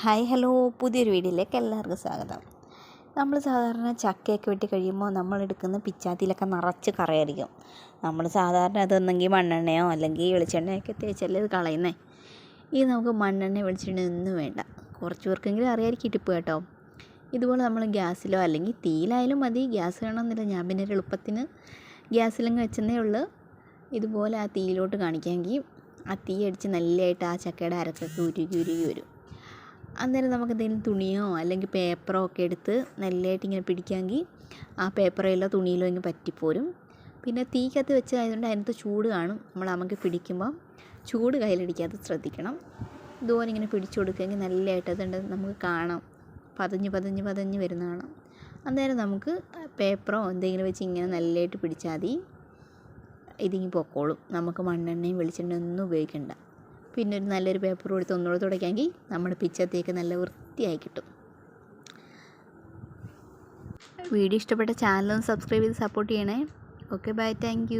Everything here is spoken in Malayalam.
Hi hello. പുതിയൊരു വീഡിയോയിലേക്ക് എല്ലാവർക്കും സ്വാഗതം. നമ്മൾ സാധാരണ ചക്കയൊക്കെ വെട്ടി കഴിയുമ്പോൾ നമ്മൾ എടുക്കുന്ന പിച്ചാത്തിയിലൊക്കെ നിറച്ച് കറയായിരിക്കും. നമ്മൾ സാധാരണ അതൊന്നെങ്കിൽ മണ്ണെണ്ണയോ അല്ലെങ്കിൽ വെളിച്ചെണ്ണയൊക്കെ തേച്ചല്ലേ ഇത് കളയുന്നേ. ഇത് നമുക്ക് മണ്ണെണ്ണ വെളിച്ചെണ്ണ ഒന്നും വേണ്ട. കുറച്ച് പേർക്കെങ്കിലും അറിയായിരിക്കും ഇട്ടിപ്പ് കേട്ടോ. ഇതുപോലെ നമ്മൾ ഗ്യാസിലോ അല്ലെങ്കിൽ തീയിലായാലും മതി. ഗ്യാസ് വേണമെന്നില്ല. ഞാൻ പിന്നെ ഒരു എളുപ്പത്തിന് ഗ്യാസിലങ്ങ് വെച്ചെന്നേ ഉള്ളൂ. ഇതുപോലെ ആ തീയിലോട്ട് കാണിക്കാമെങ്കിൽ ആ തീ അടിച്ച് നല്ലതായിട്ട് ആ ചക്കയുടെ അരക്കൊക്കെ ഉരുകി ഉരുകി വരും. അന്നേരം നമുക്ക് എന്തെങ്കിലും തുണിയോ അല്ലെങ്കിൽ പേപ്പറോ ഒക്കെ എടുത്ത് നല്ലതായിട്ട് ഇങ്ങനെ പിടിക്കാമെങ്കിൽ ആ പേപ്പറിലോ തുണിയിലോ ഇങ്ങനെ പറ്റിപ്പോരും. പിന്നെ തീക്കകത്ത് വെച്ചതായതുകൊണ്ട് അതിനകത്ത് ചൂട് കാണും. നമ്മൾ നമുക്ക് പിടിക്കുമ്പം ചൂട് കയ്യിലടിക്കാതെ ശ്രദ്ധിക്കണം. ഇതുപോലെ ഇങ്ങനെ പിടിച്ചു കൊടുക്കുകയെങ്കിൽ നല്ലതായിട്ട് അതുകൊണ്ട് നമുക്ക് കാണാം. പതഞ്ഞ് പതഞ്ഞ് പതഞ്ഞ് വരുന്ന കാണാം. അന്നേരം നമുക്ക് പേപ്പറോ എന്തെങ്കിലും വെച്ച് ഇങ്ങനെ നല്ലതായിട്ട് പിടിച്ചാൽ മതി. ഇതിങ്ങി പൊക്കോളും. നമുക്ക് മണ്ണെണ്ണയും വെളിച്ചെണ്ണയും ഒന്നും ഉപയോഗിക്കണ്ട. പിന്നെ ഒരു നല്ലൊരു പേപ്പർ കൊടുത്ത് ഒന്നുകൂടെ തുടയ്ക്കാമെങ്കിൽ നമ്മുടെ പിച്ചത്തേക്ക് നല്ല വൃത്തിയായി കിട്ടും. വീഡിയോ ഇഷ്ടപ്പെട്ട ചാനലൊന്ന് സബ്സ്ക്രൈബ് ചെയ്ത് സപ്പോർട്ട് ചെയ്യണേ. Okay bye thank